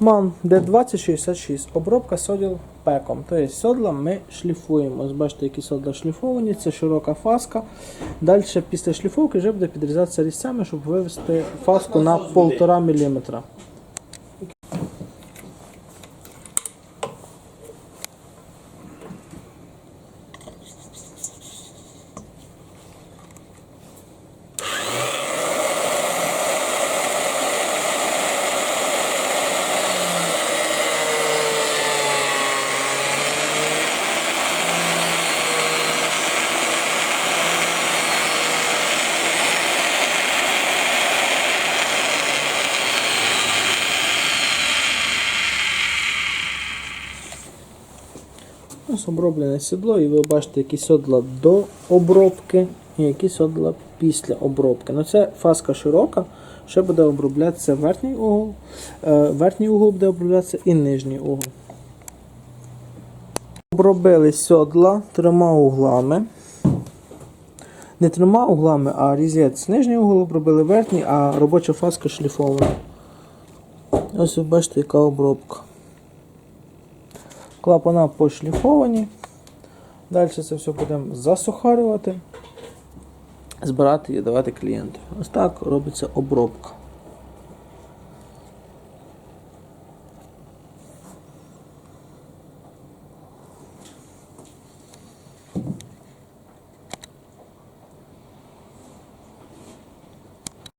МАН D2066. Обробка соділ пеком. Тобто содла ми шліфуємо. Ось бачите, які содла шліфовані, це широка фаска. Далі після шліфовки вже буде підрізатися різцями, щоб вивести фаску на 1,5 мм. Ось оброблене сідло, і ви бачите, які содла до обробки і які содла після обробки. Ну це фаска широка, ще буде оброблятися верхній угол, е, верхній угол буде оброблятися і нижній угол. Обробили сьодла трьома углами. Не трьома углами, а різець нижній угол обробили верхній, а робоча фаска шліфована. Ось ви бачите, яка обробка. Клапана пошліфовані. Далі це все будемо засухарювати, збирати і давати клієнту. Ось так робиться обробка.